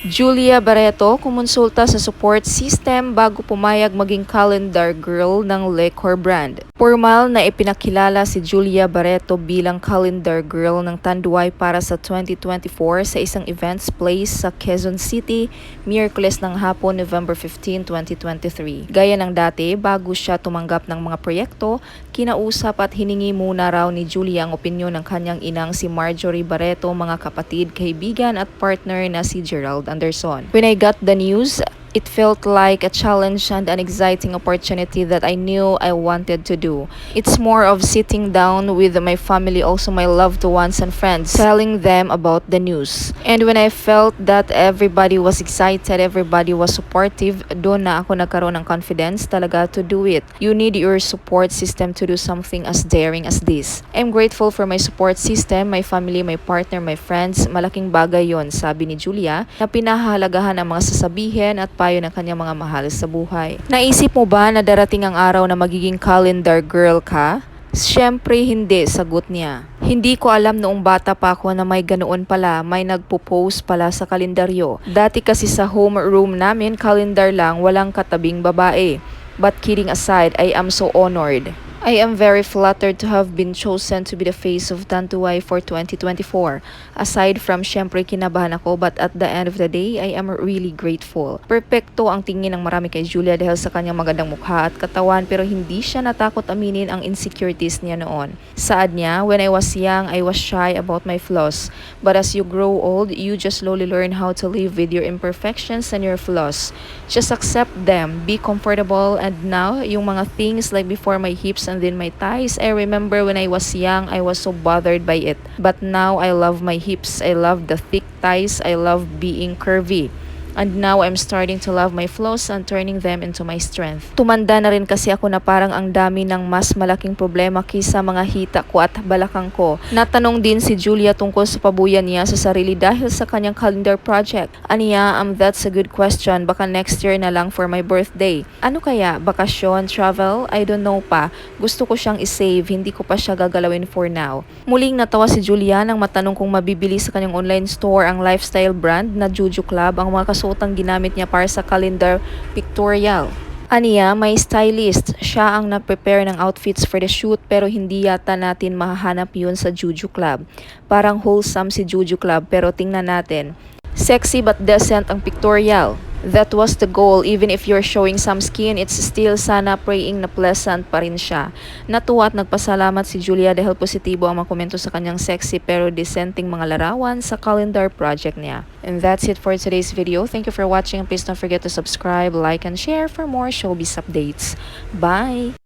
Julia Barreto kumonsulta sa support system bago pumayag maging calendar girl ng Lecor brand. Formal na ipinakilala si Julia Barreto bilang calendar girl ng Tanduay para sa 2024 sa isang events place sa Quezon City, Miyerkules ng hapon, November 15, 2023. Gaya ng dati, bago siya tumanggap ng mga proyekto, kinausap at hiningi muna raw ni Julia ang opinyon ng kanyang inang si Marjorie Barreto, mga kapatid, kaibigan at partner na si Gerald Anderson. When I got the news, it felt like a challenge and an exciting opportunity that I knew I wanted to do. It's more of sitting down with my family, also my loved ones and friends, telling them about the news. And when I felt that everybody was excited, everybody was supportive, doon na ako nagkaroon ng confidence talaga to do it. You need your support system to do something as daring as this. I'm grateful for my support system, my family, my partner, my friends. Malaking bagay yon, sabi ni Julia, na pinahahalagahan ang mga sasabihin at payo ng kanyang mga mahal sa buhay. Naisip mo ba na darating ang araw na magiging calendar girl ka? Siyempre hindi, sagot niya. Hindi ko alam noong bata pa ako na may ganoon pala, may nagpo-post pala sa kalendaryo. Dati kasi sa home room namin, calendar lang, walang katabing babae. But kidding aside, I am so honored. I am very flattered to have been chosen to be the face of Tantuay for 2024. Aside from syempre kinabahan ako, but at the end of the day, I am really grateful. Perpekto ang tingin ng marami kay Julia dahil sa kanyang magandang mukha at katawan pero hindi siya natakot aminin ang insecurities niya noon. Saad niya, when I was young, I was shy about my flaws. But as you grow old, you just slowly learn how to live with your imperfections and your flaws. Just accept them, be comfortable, and now, yung mga things like before my hips and then my thighs. I remember when I was young, I was so bothered by it. But now I love my hips. I love the thick thighs. I love being curvy. And now I'm starting to love my flaws and turning them into my strength. Tumanda na rin kasi ako na parang ang dami ng mas malaking problema kaysa mga hita ko at balakang ko. Natanong din si Julia tungkol sa pabuyan niya sa sarili dahil sa kanyang calendar project. Aniya, um, that's a good question. Baka next year na lang for my birthday. Ano kaya? Bakasyon? Travel? I don't know pa. Gusto ko siyang isave. Hindi ko pa siya gagalawin for now. Muling natawa si Julia nang matanong kung mabibili sa kanyang online store ang lifestyle brand na Juju Club ang mga kasuotang ginamit niya para sa calendar pictorial. Aniya, may stylist. Siya ang nag-prepare ng outfits for the shoot pero hindi yata natin mahahanap yun sa Juju Club. Parang wholesome si Juju Club pero tingnan natin. Sexy but decent ang pictorial. That was the goal. Even if you're showing some skin, it's still sana praying na pleasant pa rin siya. Natuwa at nagpasalamat si Julia dahil positibo ang mga komento sa kanyang sexy pero decenting mga larawan sa calendar project niya. And that's it for today's video. Thank you for watching. Please don't forget to subscribe, like, and share for more showbiz updates. Bye!